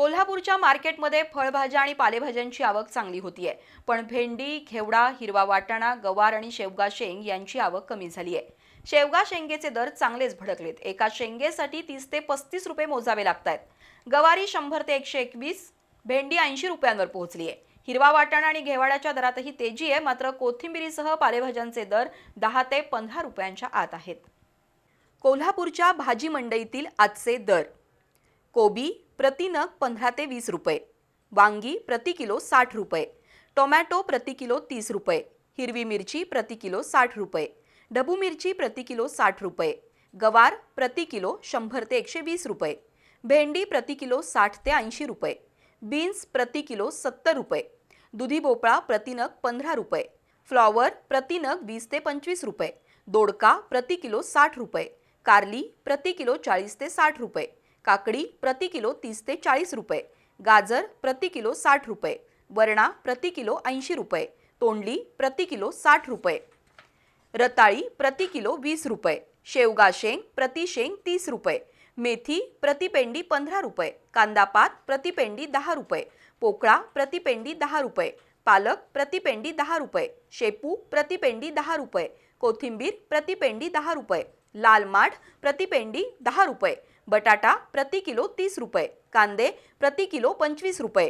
कोल्हापूरच्या मार्केटमध्ये फळभाज्या आणि पालेभाज्यांची आवक चांगली होतीये. पण भेंडी घेवडा हिरवा वाटाणा गवार आणि शेवगा शेंग यांची आवक कमी झाली आहे शेवगा शेंगेचे दर चांगलेच भडकलेत. एका शेंगेसाठी तीस ते पस्तीस रुपये मोजावे लागत आहेत गवारी शंभर ते एकशे एकवीस भेंडी ऐंशी रुपयांवर पोहोचली आहे हिरवा वाटाणा आणि घेवाड्याच्या दरातही तेजी आहे मात्र कोथिंबिरीसह पालेभाज्यांचे दर दहा ते पंधरा रुपयांच्या आत आहेत. कोल्हापूरच्या भाजी मंडईतील आजचे दर. कोबी प्रति नग पंधरा ते वीस रुपये. वांगी प्रति किलो साठ रुपये. टोमॅटो प्रति किलो तीस रुपये. हिरवी मिरची प्रति किलो साठ रुपये. ढबू मिरची प्रति किलो साठ रुपये. गवार प्रति किलो शंभर ते एकशे वीस रुपये. भेंडी प्रति किलो साठ ते ऐंशी रुपये. बीन्स प्रति किलो सत्तर रुपये. दुधी भोपळा प्रति नग पंधरा रुपये. फ्लॉवर प्रति नग वीस ते पंचवीस रुपये. दोडका प्रति किलो साठ रुपये. कारली प्रति किलो चाळीस ते साठ रुपये. काकडी प्रति किलो तीस ते चाळीस रुपये. गाजर प्रति किलो साठ रुपये. वरणा प्रति किलो ऐंशी रुपये. तोंडली प्रति किलो साठ रुपये. रताळी प्रति किलो वीस रुपये. शेवगा शेंग प्रति शेंग तीस रुपये. मेथी प्रतिपेंडी पंधरा रुपये. कांदापात प्रतिपेंडी दहा रुपये. पोकळा प्रतिपेंडी दहा रुपये. पालक प्रतिपेंडी दहा रुपये. शेपू प्रतिपेंडी दहा रुपये. कोथिंबीर प्रतिपेंडी दहा रुपये. लाल माठ प्रतिपेंडी दहा रुपये. बटाटा प्रति किलो तीस रुपये कांदे प्रति किलो पंचवीस रुपये.